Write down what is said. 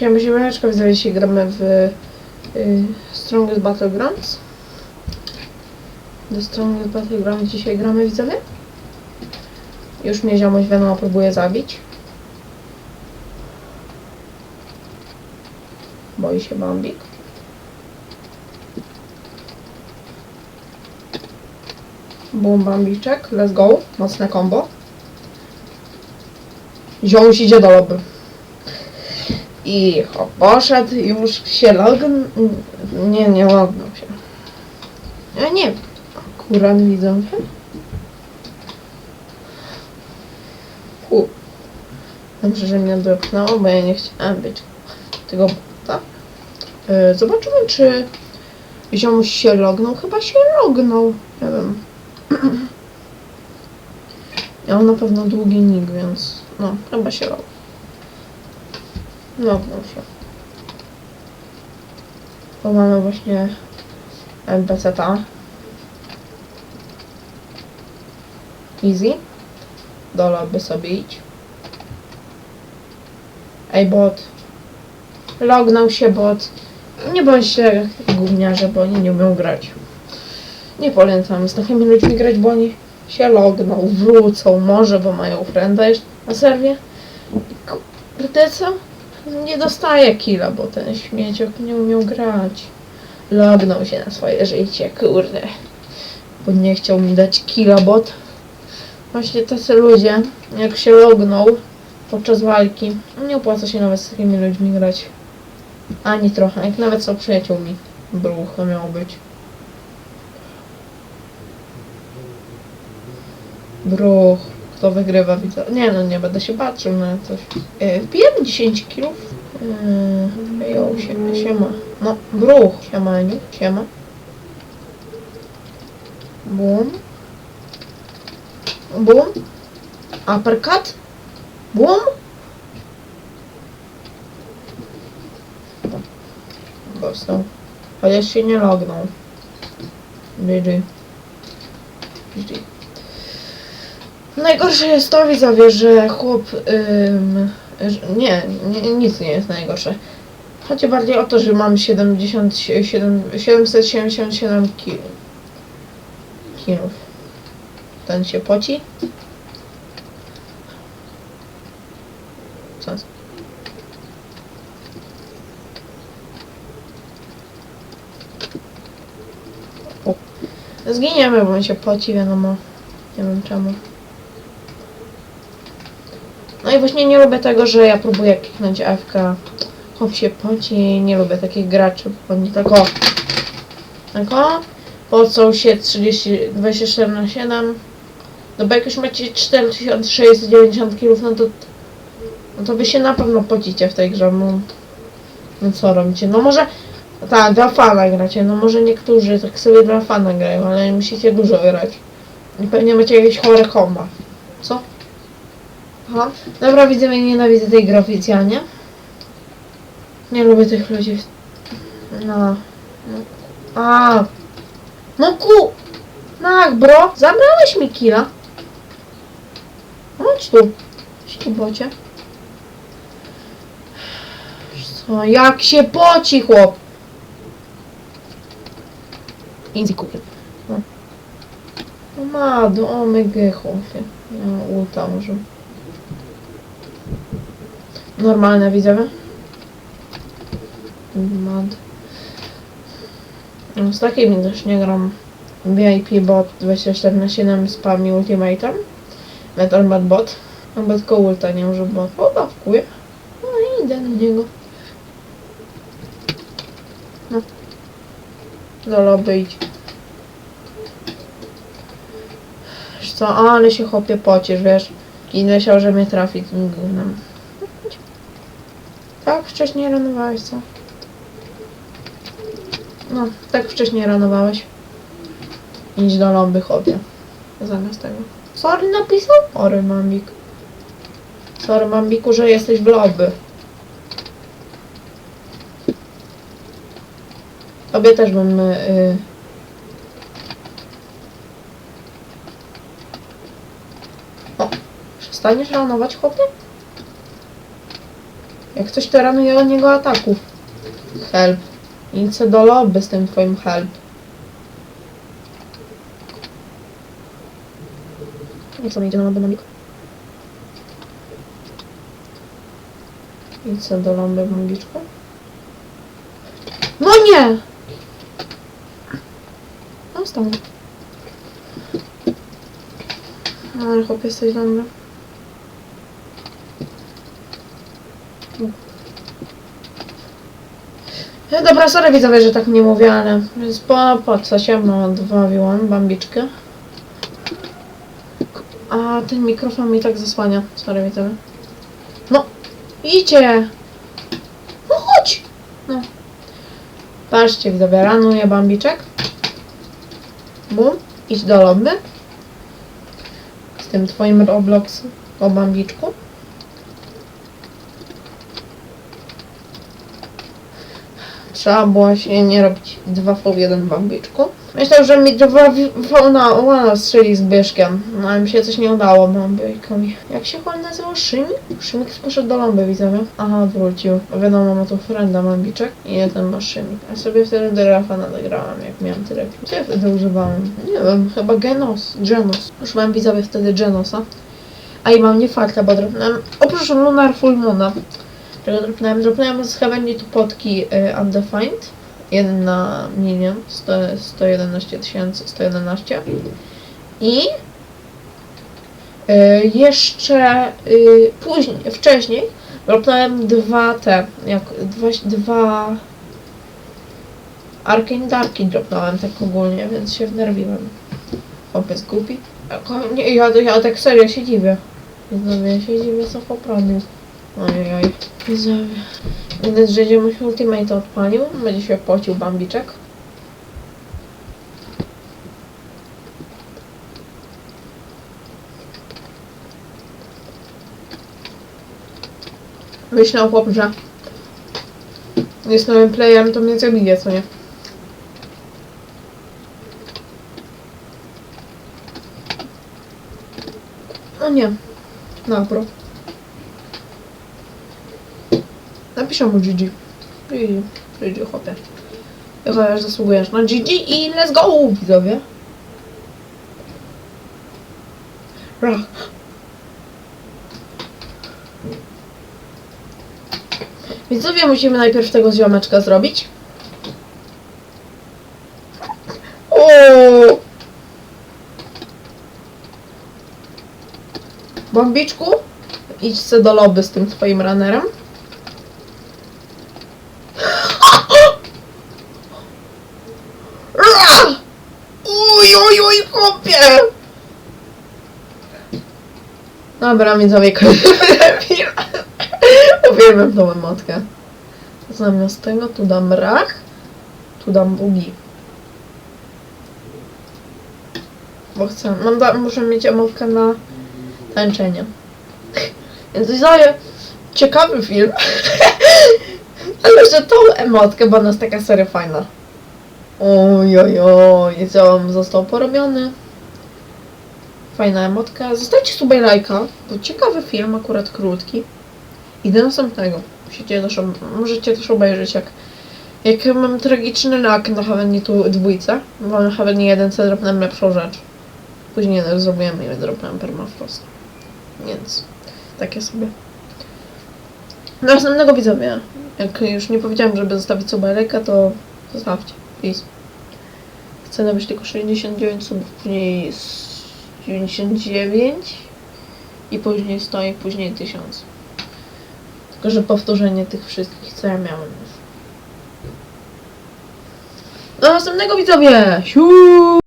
Siema, siemaneczko, widzowie, dzisiaj gramy w y, Strongest Battlegrounds. Do Strongest Battlegrounds dzisiaj gramy, widzowie. Już mnie ziomość wiadomo próbuje zabić. Boi się Bambik. Bum Bambiczek, let's go. Mocne combo. Ziomuś idzie do lobby. I o, poszedł, już się logn... Nie, nie lognął się. Ja nie Akurat widzą. Hu. Dobrze, że mnie dopchnęło, bo ja nie chciałem być tego bota. Yy, zobaczymy, czy ziomuś się lognął. Chyba się lognął. Nie wiem. Miał na pewno długi nick, więc no, chyba się lognął. Lognął się. Bo mamy właśnie NPC-ta. Easy. Do lobby sobie idź. Ej, bot. Lognął się bot. Nie bądź jak gówniarze, bo oni nie umieją grać. Nie polecam z takimi ludźmi grać, bo oni się logną, wrócą, może, bo mają frienda jeszcze na serwie. Kurde, co? Nie dostaje killa, bo ten śmieciok nie umiał grać. Lognął się na swoje życie, kurde. Bo nie chciał mi dać killa bot. Właśnie tacy ludzie, jak się logną podczas walki, nie opłaca się nawet z takimi ludźmi grać. Ani trochę, jak nawet są przyjaciółmi. Bruch to miało być. Bruch. Kto wygrywa, widzę. Nie no, nie będę się patrzył na coś. Yy, wbijemy 10 kilów. Yy, jo, się, siema. No, bruch. Siema, nie? Siema. Bum. Bum. Uppercut. Bum. Dostał. Chociaż się nie lognął. GG. GG. Najgorsze jest to, widzowie, że chłop... Ym, nie, nie, nic nie jest najgorsze. Chodzi bardziej o to, że mam 77, 777 kil, kilów. Ten się poci. Co? Zginiemy, bo on się poci, wiadomo. Nie wiem czemu. No i właśnie nie lubię tego, że ja próbuję kliknąć FK. Chłop się poci, nie lubię takich graczy, bo oni tylko... Tylko pocą się 30, 24 na 7. No bo jak już macie 4690 kg, no to... No to wy się na pewno pocicie w tej grze, no... No co robicie? No może... Tak, dla fana gracie, no może niektórzy tak sobie dla fana grają, ale musicie dużo grać. I pewnie macie jakieś chore komba. Co? Aha. Dobra, widzę, ja nienawidzę tej gry oficjalnie. Nie lubię tych ludzi. No. A. No ku... Tak, bro. Zabrałeś mi killa. Chodź tu. Chodź bocie. Co? Jak się poci, chłop. Easy cookie. No. No do omega, chłopie. No, ulta może. Normalne widzowie. Mad. No, z takimi też nie gram. VIP bot 24 na 7 spami ultimatem. Metal Mad bot. Bo tylko ulta nie użył bot. O, dawkuję. No i idę na niego. No. Do lobby idź. Co, ale się chłopie pocisz, wiesz. I myślał, że mnie trafi tym gównem. Tak wcześniej ranowałeś, co? No, tak wcześniej ranowałeś. Idź do lobby, chłopie. Zamiast tego. Sorry napisał? Sorry, Mambik. Sorry, Mambiku, że jesteś w lobby. Tobie też bym... Y... O, przestaniesz ranować, chłopie? Jak coś to ranuje od niego ataków. Help. I co do lobby z tym twoim help. Nie co idzie na lobby na mik. I co do lobby w magiczku? No nie! No stał. No ale chłopie jesteś dobry. No dobra, sorry widzowie, że tak nie mówię, ale więc po, po co się mam dwa wiłam, bambiczkę. A ten mikrofon mi tak zasłania. Sorry widzowie. No, idźcie! No chodź! No. Patrzcie widzowie, ranuje bambiczek. Bum, idź do lobby. Z tym twoim Roblox o bambiczku. Trzeba było się nie robić 2 v 1 bambiczku. Myślę, że mi 2 v na strzeli z Byszkiem, no ale mi się coś nie udało bambyjkowi. Jak się chłop nazywał? Szymik? Szymik poszedł do ląby, widzowie. Aha, wrócił. Wiadomo, ma tu frenda bambiczek i jeden ma Szymik. Ja sobie wtedy Derafa nagrałam, jak miałam tyle. Co ja wtedy używałem? Nie wiem, chyba Genos. Genos. Mam widzowie wtedy Genosa. A i mam nie farta, bo dropnąłem oprócz Lunar Full Moona którego dropnąłem. Dropnąłem z Heavenly tu potki Undefined. Jeden na milion, 100, 111 tysięcy, 111. I y, jeszcze y, później, wcześniej dropnąłem dwa te, jak dwa, dwa Arcane Darki dropnąłem tak ogólnie, więc się wnerwiłem. Chłopiec głupi. Nie, ja, ja tak serio się dziwię. Znowu ja się dziwię, co poprawił. Ojej, widzowie. Widać, że ziomuś ultimate odpalił. Będzie się pocił bambiczek. Myślał chłop, że jest nowym playerem, to mnie zabije, co nie? O nie. Dobra. Napiszę mu GG. GG, GG chłopie. Już zasługujesz na GG i let's go, widzowie. Rach. Widzowie, musimy najpierw tego ziomeczka zrobić. O! Bombiczku, idź se do lobby z tym twoim runnerem. Dobra, widzowie, Uwielbiam tą emotkę. Zamiast tego tu dam rach, tu dam bugi. Bo chcę, mam da, muszę mieć emotkę na tańczenie. Więc widzowie, ciekawy film. Ale że tą emotkę, bo ona jest taka serio fajna. Oj, oj, oj, co został porobiony. Fajna emotka. Zostawcie i lajka, bo ciekawy film, akurat krótki. I do następnego. Musicie też, możecie też obejrzeć, jak, jak mam tragiczny lak na tu dwójce, bo na Heavenly 1 dropnąłem lepszą rzecz. Później zrobiłem i dropnąłem permafrost. Więc takie sobie. Do następnego widzowie. Jak już nie powiedziałem, żeby zostawić i lajka, to zostawcie. Peace. Chcę nabyć tylko 69 subów, później 99 i później 100 i później 1000. Tylko, że powtórzenie tych wszystkich, co ja miałem już. Do następnego widzowie! Siu!